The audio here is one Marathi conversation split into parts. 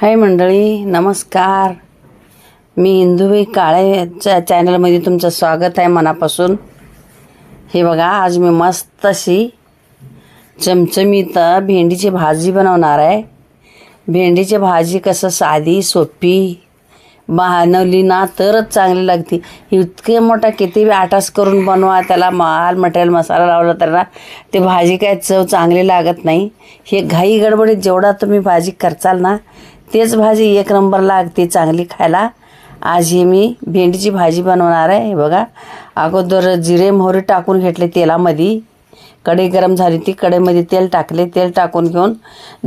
हाय मंडळी नमस्कार. मी इंदुबाई काळेच्या चॅनलमध्ये तुमचं स्वागत आहे मनापासून. हे बघा आज मी मस्त अशी चमचमीत भेंडीची भाजी बनवणार आहे. भेंडीची भाजी कसं साधी सोपी बनवली ना तरच चांगली लागते. इतके मोठा किती बी आटास करून बनवा त्याला माल मटेरियल मसाला लावला तर ना ते भाजी काय चव चांगली लागत नाही. हे घाई गडबडीत जेवढा तुम्ही भाजी करचाल ना तेच भाजी एक नंबर लागते चांगली खायला. आजही मी भेंडीची भाजी बनवणार आहे. बघा अगोदर जिरे मोहरी टाकून घेतले तेलामध्ये. कढई गरम झाली ती कढईमध्ये तेल टाकले. तेल टाकून घेऊन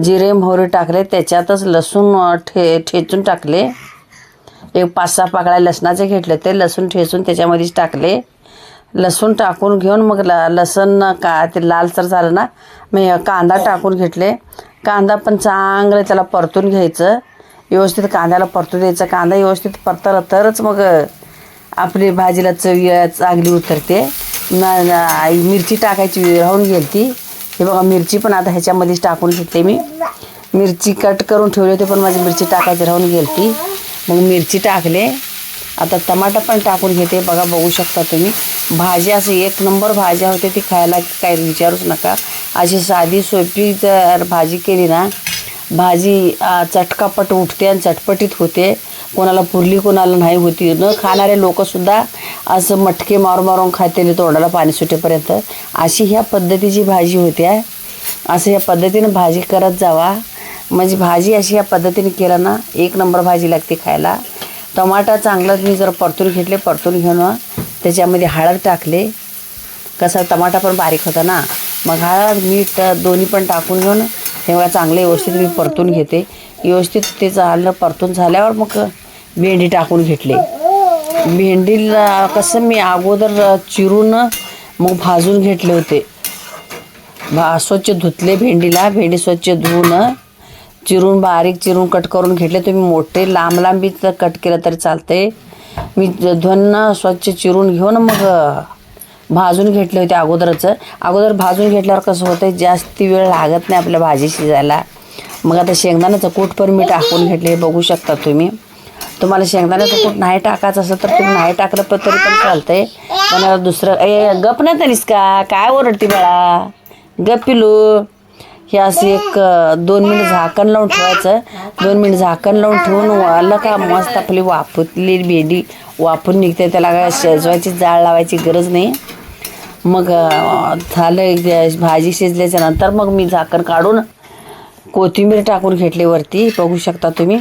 जिरे मोहरी टाकले. त्याच्यातच लसूण ठे ठेचून टाकले. एक पाच सहा पाकळ्या लसणाचे घेतले ते लसूण ठेचून त्याच्यामध्येच टाकले. लसूण टाकून घेऊन मग ल लसण का ते लालसर झालं ना मी कांदा टाकून घेतले. कांदा पण चांगलं त्याला परतून घ्यायचं. व्यवस्थित कांद्याला परतून द्यायचं. कांदा व्यवस्थित परतला तरच मग आपली भाजीला चव चांगली उतरते. ना आई मिरची टाकायची राहून गेली ती हे बघा मिरची पण आता ह्याच्यामध्येच टाकून घेतली मी. मिरची कट करून ठेवली होती पण माझी मिरची टाकायची राहून गेली ती मग मिरची टाकले. आता टमाटा पण टाकून घेते. बघा बघू शकता तुम्ही. भाजी असं एक नंबर भाज्या होते ती खायला काही विचारूच नका. अशी साधी सोपी जर भाजी केली ना भाजी चटकापट उठते आणि चटपटीत होते. कोणाला पुरली कोणाला नाही होती. न खाणारे लोकंसुद्धा असं मटके मारून मारून खाते तोंडाला पाणी सुटेपर्यंत. अशी ह्या पद्धतीची भाजी होते आहे असं ह्या पद्धतीनं भाजी करत जावा. म्हणजे भाजी अशी ह्या पद्धतीने केलं ना एक नंबर भाजी लागते खायला. टमाटा चांगलं मी जर परतून घेतले परतून घेऊन त्याच्यामध्ये हळद टाकले. कसा टमाटा पण बारीक होता ना. मग हळद मीठ दोन्ही पण टाकून घेऊन हे चांगले व्यवस्थित मी परतून घेते. व्यवस्थित ते झालं परतून झाल्यावर मग भेंडी टाकून घेतले. भेंडीला कसं मी अगोदर चिरून मग भाजून घेतले होते. भा स्वच्छ धुतले भेंडीला भेंडी स्वच्छ धुवून चिरून बारीक चिरून कट करून घेतले. तुम्ही मोठे लांब लांबी कट केलं तरी चालते मी धुवून स्वच्छ चिरून घेऊन मग भाजून घेतले होते अगोदरच. अगोदर भाजून घेतल्यावर कसं होतं जास्ती वेळ लागत नाही आपल्या भाजी शिजायला. मग आता शेंगदाण्याचं कूट पण मी टाकून घेतले हे बघू शकता तुम्ही. तुम्हाला शेंगदाण्याचं कूट नाही टाकायचं असं तर तुम्ही नाही टाकलं पण तरी पण चालतंय. पण दुसरं ए गप नाही तरीस का काय ओरडते बाळा? गप पिलू. हे असं एक दोन मिनिट झाकण लावून ठेवायचं. दोन मिनिट झाकण लावून ठेवून आलं का मस्त आपली वाफुतली भेंडी वाफून निघते त्याला काय शिजवायची जाळ लावायची गरज नाही. मग झालं एक भाजी शिजल्याच्या नंतर मग मी झाकण काढून कोथिंबीर टाकून घेतली वरती बघू शकता तुम्ही.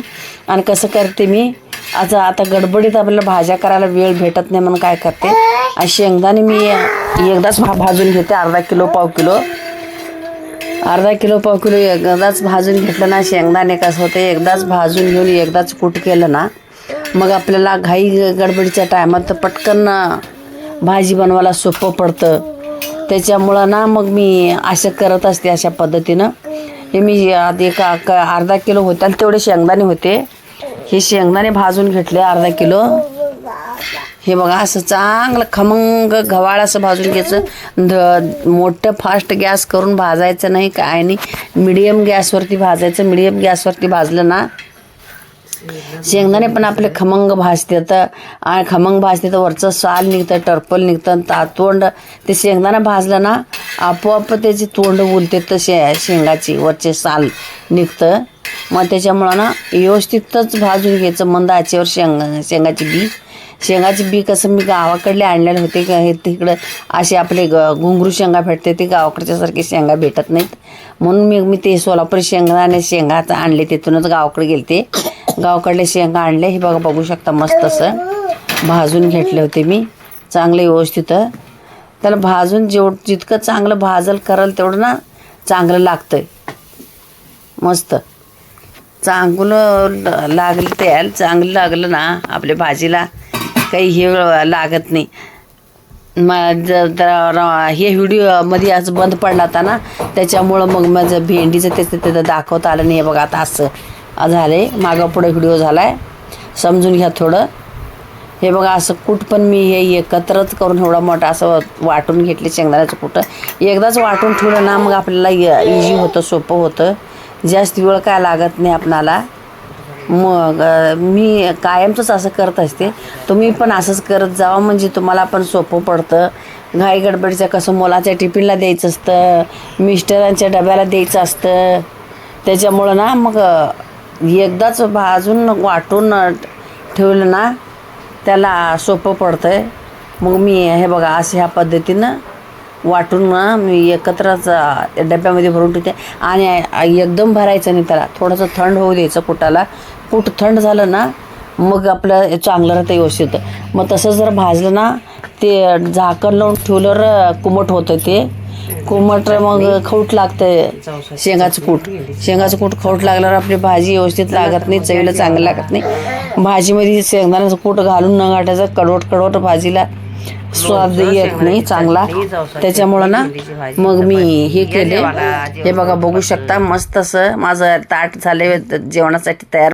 आणि कसं करते मी आता आता गडबडीत आपल्याला भाज्या करायला वेळ भेटत नाही म्हणून काय करते आणि शेंगदाणे मी एकदाच भा भाजून घेते अर्धा किलो पाव किलो. अर्धा किलो पाव किलो एकदाच भाजून घेतलं ना शेंगदाणे कसं होते एकदाच भाजून घेऊन एकदाच कूट केलं ना मग आपल्याला घाई गडबडीच्या टायमात तर पटकन भाजी बनवायला सोपं पडतं. त्याच्यामुळं ना मग मी असं करत असते अशा पद्धतीनं. हे मी आधी एका क अर्धा किलो होते आणि तेवढे शेंगदाणे होते. हे शेंगदाणे भाजून घेतले अर्धा किलो. हे बघा असं चांगलं खमंग घवाळ असं भाजून घ्यायचं. ध मोठं फास्ट गॅस करून भाजायचं नाही काय नाही. मिडियम गॅसवरती भाजायचं. मिडियम गॅसवरती भाजलं ना शेंगदाणे पण आपले खमंग भाजतात आणि खमंग भाजते तर वरचं साल निघतं टर्पल निघतं आणि तातोंड ते शेंगदाणा भाजलं ना आपोआप त्याची तोंड बोलते तर शे शेंगाची वरचे साल निघतं. मग त्याच्यामुळं ना व्यवस्थितच भाजून घ्यायचं मंद आचेवर शेंग शेंगाची बी. शेंगाची बी कसं मी गावाकडले आणलेले होते का हे तिकडं असे आपले ग घुंगरू शेंगा भेटते ते गावाकडच्यासारखे शेंगा भेटत नाहीत. म्हणून मी मी ते सोलापूर शेंगदाणे शेंगाचं आणले तिथूनच गावाकडे गेले ते गावाकडले शेंगा आणले. हे बघा बघू शकता मस्त असं. भाजून घेतले होते मी. चांगले व्यवस्थित. त्याला भाजून जेव जितकं चांगलं भाजल करल तेवढं ना चांगलं लागतंय. मस्त. चांगलं लागलं ते चांगलं लागलं ना आपल्या भाजीला. काही हे लागत नाही. माझं हे व्हिडिओमध्ये आज बंद पडला होता ना. त्याच्यामुळं मग माझं भेंडीचं त्याचं दाखवता आलं नाही. बघा आता असं. झाले मागं पुढे व्हिडिओ झाला आहे समजून घ्या थोडं. हे बघा असं कूट पण मी हे एकत्रच करून एवढा मोठा असं वाटून घेतले शेंगदाण्याचं कुठं एकदाच वाटून ठेवलं ना मग आपल्याला इझी होतं सोपं होतं. जास्त वेळ काय लागत नाही आपणाला. मग मी कायमचंच असं करत असते. तुम्ही पण असंच करत जावा म्हणजे तुम्हाला पण सोपं पडतं. घाई गडबडीचं कसं मुलाच्या टिफिनला द्यायचं असतं मिस्टरांच्या डब्याला द्यायचं असतं. त्याच्यामुळं ना मग एकदाच भाजून वाटून ठेवलं ना त्याला सोपं पडतं आहे मग मी हे बघा असं ह्या पद्धतीनं वाटून ना मी एकत्रच डब्यामध्ये भरून ठेवते. आणि एकदम भरायचं नाही त्याला. थोडंसं थंड होऊ द्यायचं कुटाला. कुट थंड झालं ना मग आपलं चांगलं राहतं व्यवस्थित मग तसं जर भाजलं ना ते झाकण लावून ठेवल्यावर कुमट होतं ते. कुमट मग खवट लागतं. शेंगाचं कूट. शेंगाचं कूट खवट लागल्यावर आपली भाजी व्यवस्थित लागत नाही चवीला चांगलं लागत नाही. भाजीमध्ये शेंगदाण्याचं कूट घालून न गाठायचं कडवट कडवट भाजीला स्वाद येत नाही चांगला. त्याच्यामुळं ना मग मी हे केले. हे बघा बघू शकता मस्त असं माझं ताट झाले जेवणासाठी तयार